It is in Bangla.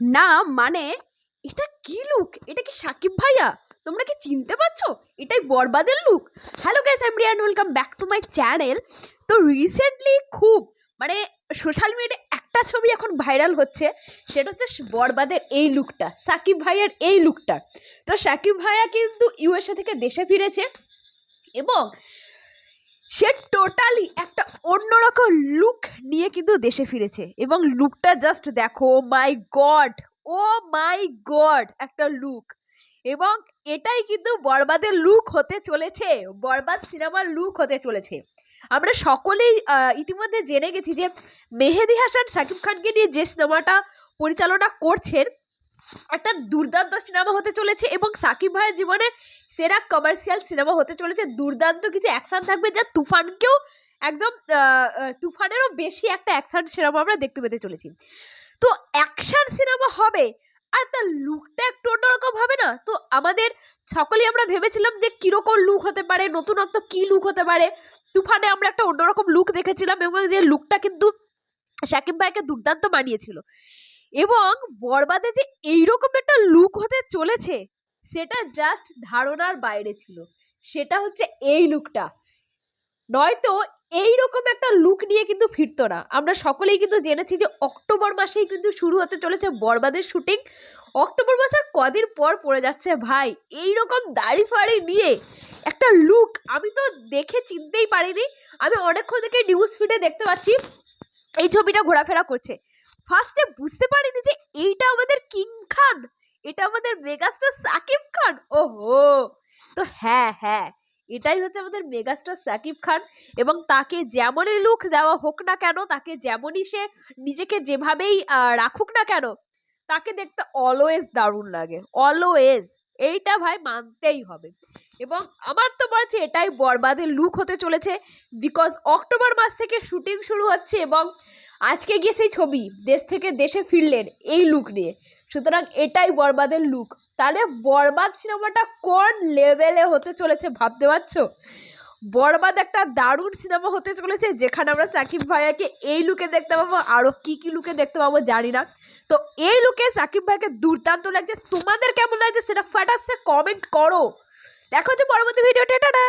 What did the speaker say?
না মানে এটা কি লুক এটা কি সাকিব ভাইয়া? তোমরা কি চিনতে পারছ? এটাই বরবাদের look hello guys I'm Riyan welcome back to my channel তো রিসেন্টলি খুব মানে সোশ্যাল মিডিয়ায় একটা ছবি এখন ভাইরাল হচ্ছে, সেটা হচ্ছে বরবাদের এই লুকটা সাকিব ভাইয়ের এই লুকটা তো সাকিব ভাইয়া কিন্তু ইউএসএ থেকে দেশে ফিরেছে এবং সে টোটালি একটা অন্যরকম লুক নিয়ে কিন্তু দেশে ফিরেছে। এবং লুকটা জাস্ট দেখো my god O my god একটা লুক এবং এটাই কিন্তু বরবাদের লুক হতে চলেছে, বরবাদ সিনেমার লুক হতে চলেছে। আমরা সকলেই ইতিমধ্যে জেনে গেছি যে মেহেদি হাসান, সাকিব খানকে নিয়ে যে সিনেমাটা পরিচালনা করছেন, একটা দুর্দান্ত সিনেমা হতে চলেছে এবং সাকিব ভাইয়ের জীবনে সেরা কমার্শিয়াল সিনেমা হতে চলেছে। দুর্দান্ত কিছু অ্যাকশন থাকবে যা তুফানকেও একদম তুফানেরও বেশি একটা অ্যাকশন সিনেমা আমরা দেখতে পেতে চলেছি। তো অ্যাকশন সিনেমা হবে, আর তার লুকটা একটু অন্যরকম হবে না? তো আমাদের সকলেই আমরা ভেবেছিলাম যে কীরকম লুক হতে পারে, নতুনত্ব কী লুক হতে পারে? তুফানে আমরা একটা অন্যরকম লুক দেখেছিলাম এবং যে লুকটা কিন্তু শাকিব ভাইকে দুর্দান্ত মানিয়েছিল। এবং বরবাদে যে এইরকম একটা লুক হতে চলেছে, সেটা জাস্ট ধারণার বাইরে ছিল। সেটা হচ্ছে এই লুকটা নয়তো এইরকম একটা লুক নিয়ে কিন্তু ফিরতো না। আমরা সকলেই কিন্তু জেনেছি যে অক্টোবর মাসেই কিন্তু শুরু হতে চলেছে বরবাদের শুটিং অক্টোবর মাসের কদিন পর পড়ে যাচ্ছে ভাই এই রকম দাড়ি ফাড়ি নিয়ে একটা লুক আমি তো দেখে চিনতেই পারিনি। আমি অনেকক্ষণ থেকে নিউজ ফিডে দেখতে পাচ্ছি, এই ছবিটা ঘোরাফেরা করছে। ফার্স্টে বুঝতে পারিনি যে এইটা আমাদের কিং খান, এটা আমাদের মেগাস্টার সাকিব খান, ওহো! তো হ্যাঁ হ্যাঁ এটাই হচ্ছে আমাদের মেগাস্টার সাকিব খান এবং তাকে যেমনই লুক দেওয়া হোক না কেন, তাকে যেমনই সে নিজেকে যেভাবেই রাখুক না কেন, তাকে দেখতে অলওয়েজ দারুণ লাগে অলওয়েজ এইটা ভাই মানতেই হবে। এবং আমার তো মনে হচ্ছে এটাই বরবাদের লুক হতে চলেছে বিকজ অক্টোবর মাস থেকে শুটিং শুরু হচ্ছে এবং আজকে গিয়ে সেই ছবি, দেশ থেকে দেশে ফিরলেন এই লুক নিয়ে। সুতরাং এটাই বরবাদের লুক তাহলে বরবাদ সিনেমাটা কোন লেভেলে হতে চলেছে ভাবতে পারছ? বরবাদ একটা দারুণ সিনেমা হতে চলেছে যেখানে আমরা সাকিব ভাইয়াকে এই লুকে দেখতে পাবো আরও কী কী লুকে দেখতে পাবো জানি না। তো এই লুকে সাকিব ভাইকে দুর্দান্ত লাগছে। তোমাদের কেমন লাগছে সেটা ফাটাসে কমেন্ট করো। দেখো যে পরবর্তী ভিডিওটা টাটা!